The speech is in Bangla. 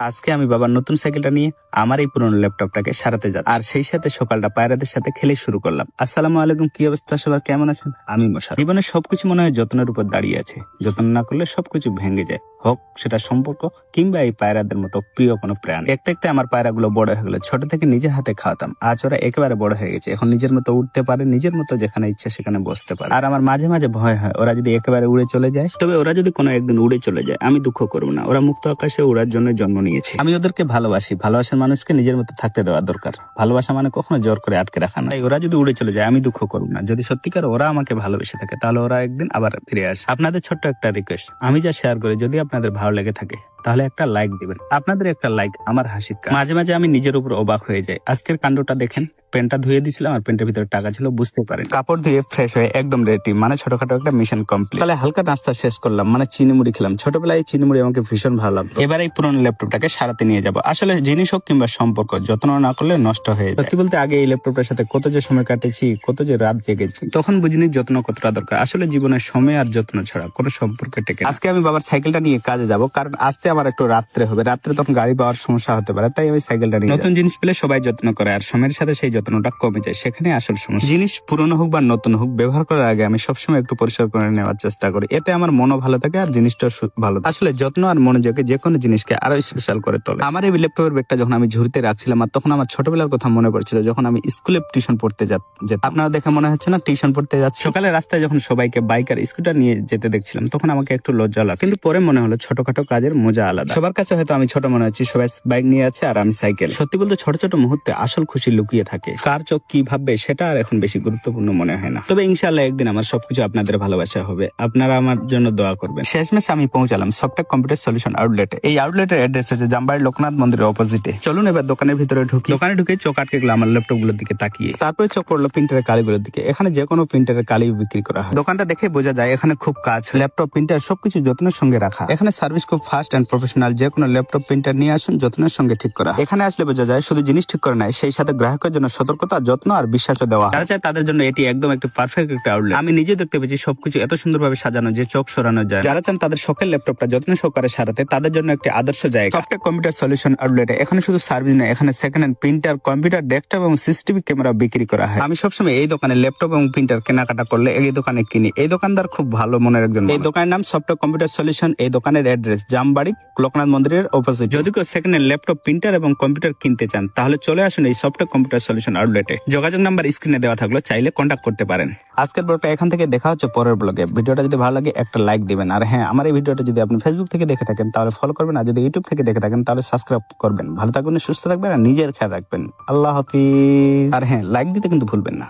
আজকে আমি বাবার নতুন সাইকেলটা নিয়ে আমার এই পুরনো ল্যাপটপটাকে সারাতে যাচ্ছি। আর সেই সাথে সকালটা পায়রাদের সাথে খেলে শুরু করলাম। আসসালামু আলাইকুম, কি অবস্থা? সবার কেমন আছেন? আমি মশা জীবনে সবকিছু মনে হয় যত্নের উপর দাঁড়িয়ে আছে। যত্ন না করলে সবকিছু ভেঙে যায়। হোক, সেটা সম্পর্ক কিংবা এই পায়রাদের মতো প্রিয় কোনো প্রাণ। দেখতে দেখতে আমার পায়রাগুলো বড় হয়ে গেলো। ছোট থেকে নিজের হাতে খাওয়াতাম। আজ ওরা একেবারে বড় হয়ে গেছে। এখন নিজের মতো উঠতে পারে, নিজের মতো যেখানে ইচ্ছা সেখানে বসতে পারে। আর আমার মাঝে মাঝে ভয় হয়, ওরা যদি একেবারে উড়ে চলে যায়। তবে ওরা যদি কোনো একদিন উড়ে চলে যায়, আমি দুঃখ করব না। ওরা মুক্ত আকাশে উড়ার জন্য জন্ম নিয়েছে আমি ওদেরকে ভালোবাসি। ভালোবাসার মানুষকে নিজের মতো থাকতে দেওয়া দরকার। ভালোবাসা মানে কখনো জোর করে আটকে রাখা না ওরা যদি উড়ে চলে যায়, আমি দুঃখ করব না। যদি সত্যিকার ওরা আমাকে ভালোবেসে থাকে, তাহলে ওরা একদিন আবার ফিরে আসে আপনাদের ছোট্ট একটা রিকোয়েস্ট আমি যা শেয়ার করি, যদি আপনাদের ভালো লেগে থাকে তাহলে একটা লাইক দিবেন। আপনাদের একটা লাইক আমার হাসির। মাঝে মাঝে আমি নিজের উপর অবাক হয়ে যাই। আজকের কাণ্ডটা দেখেন, পেনটা ধুয়ে দিছিলাম আর পেনটার ভিতরে টাকা ছিল বুঝতে পারেন। কাপড় ধুয়ে ফ্রেশ হয়ে একদম রেডি মানে ছোটখাটো একটা মিশন কমপ্লিট তাহলে হালকা নাস্তা শেষ করলাম মানে চিনি মুড়ি খেলাম। ছোটবেলায় চিনি মুড়ি আমাকে ভীষণ ভালো লাগতো। এবার এই পুরনো ল্যাপটপটাকে সারাতে নিয়ে যাব। আসলে জিনিস হোক কিংবা সম্পর্ক, যত্ন না করলে নষ্ট হয়ে যায়। সত্যি বলতে আগে এই ল্যাপটপটার সাথে কত যে সময় কাটেছি, কত যে রাত জেগেছি, তখন বুঝিনি যত্ন কতটা দরকার। আসলে জীবনের সময় আর যত্ন ছাড়া কোনো সম্পর্ক টেকে আজকে আমি বাবার সাইকেলটা নিয়ে কাজে যাব, কারণ আসতে আমার একটু রাত্রে হবে। রাত্রে তখন গাড়ি পাওয়ার সমস্যা হতে পারে তাই আমি সাইকেলটা নিয়ে নতুন জিনিস পেলে সবাই যত্ন করে আর সময়ের সাথে সেই যত্নটা কমে যায় সেখানে আসল সমস্যা। জিনিস পুরনো হোক বা নতুন হোক ব্যবহার করার আগে আমি সবসময় একটু পরিষ্কার করে নেওয়ার চেষ্টা করি। এতে আমার মনও ভালো থাকে আর জিনিসটা ভালো আসলে যত্ন আর মনোযোগে যে কোনো জিনিসকে আরও স্পেশাল করে তোলে। আমার এই ল্যাপটপের ব্যাগটা যখন আমি ঝুড়িতে রাখছিলাম আর তখন আমার ছোটবেলার কথা মনে পড়ছিল যখন আমি স্কুলে টিউশন পড়তে যা- যেতাম। আপনারা দেখে মনে হচ্ছে না টিউশন পড়তে যাচ্ছি? সকালে রাস্তায় যখন সবাইকে বাইক আর স্কুটার নিয়ে যেতে দেখছিলাম তখন আমাকে একটু লজ্জা লাগল কিন্তু পরে মনে হলো ছোটখাটো কাজের মজা আলাদা। সবার কাছে হয়তো আমি ছোট মনে হচ্ছি, সবাই বাইক নিয়ে আছে আর আমি সাইকেল সত্যি বলতে ছোট ছোট মুহূর্তে আসল খুশি লুকিয়ে থাকে। কার চোখ কি ভাববে সেটা আর এখন বেশি গুরুত্বপূর্ণ মনে হয় না। তবে ইনশাল্লাহ একদিন আমার সবকিছু আপনাদের ভালোবাসা হবে। আপনারা আমার জন্য দোয়া করবেন। শেষমেশ আমি পৌঁছালাম সফটটেক কম্পিউটার সলিউশন আউটলেটে এই আউটলেটের অ্যাড্রেস আছে জামবাড়ি লোকনাথ মন্দিরের অপোজিটে চলুন এবার দোকানের ভিতরে ঢুকি। দোকানে ঢুকে চোখ আটকে গেলো আমার ল্যাপটপগুলোর দিকে তাকিয়ে। তারপরে চোখ পড়ল প্রিন্টারের কালিগুলোর দিকে। এখানে যে কোনো প্রিন্টারের কালি বিক্রি করা হয়। দোকানটা দেখে বোঝা যায় এখানে খুব কাজ। ল্যাপটপ প্রিন্টার সবকিছু যত্নের সঙ্গে রাখা। এখানে সার্ভিস খুব ফাস্ট এন্ড প্রফেশনাল যে কোনো ল্যাপটপ প্রিন্টার নিয়ে আসুন যত্নের সঙ্গে ঠিক করা। এখানে আসলে বোঝা যায় শুধু জিনিস ঠিক করে নাই সেই সাথে গ্রাহকের জন্য সতর্কতা যত্ন আর বিশ্বাসও দেওয়া। যারা চায় তাদের জন্য এটি একদম একটি পারফেক্ট একটা আউটলেট আমি নিজে দেখতে পেয়েছি সবকিছু এত সুন্দরভাবে সাজানো যে চোখ সরানো যায়। যারা চান তাদের শখের ল্যাপটপটা যত্ন সহকারে সারাতে তাদের জন্য একটি আদর্শ জায়গা। সফটওয়্যার কম্পিউটার সলিউশন আউটলেটে এখানে শুধু সার্ভিস নয় এখানে second hand printer computer desktop এবং সিসিটিভি ক্যামেরা বিক্রি করা হয়। আমি সবসময় এই দোকানে ল্যাপটপ এবং প্রিন্টার কেনাকাটা করলে এই দোকানে কিনি। এই দোকানদার খুব ভালো মনের একজন এই দোকানের নাম সফটওয়্যার কম্পিউটার সলিউশন এই দোকানের অ্যাড্রেস জামবাড়ি লোকনাথ মন্দিরের অপোজিট যদি কেউ সেকেন্ড হ্যান্ড ল্যাপটপ প্রিন্টার এবং কম্পিউটার কিনতে চান তাহলে চলে আসুন এই সফটওয়্যার কম্পিউটার সলিউশন আউটলেটে। যোগাযোগ নাম্বার স্ক্রিনে দেওয়া থাকল চাইলে কন্ট্যাক্ট করতে পারেন। আজকের ব্লগটা এখান থেকে দেখা হচ্ছে পরের ব্লগে। ভিডিওটা যদি ভালো লাগে একটা লাইক দিবেন। আর হ্যাঁ আমার এই ভিডিওটা যদি আপনি ফেসবুক থেকে দেখে থাকেন তাহলে ফলো করবেন। আর যদি ইউটিউব থেকে দেখে থাকেন তাহলে সাবস্ক্রাইব করবেন। ভালো থাকবেন সুস্থ থাকবেন আর নিজের খেয়াল রাখবেন। আল্লাহ হাফিজ। আর হ্যাঁ লাইক দিতে কিন্তু ভুলবেন না।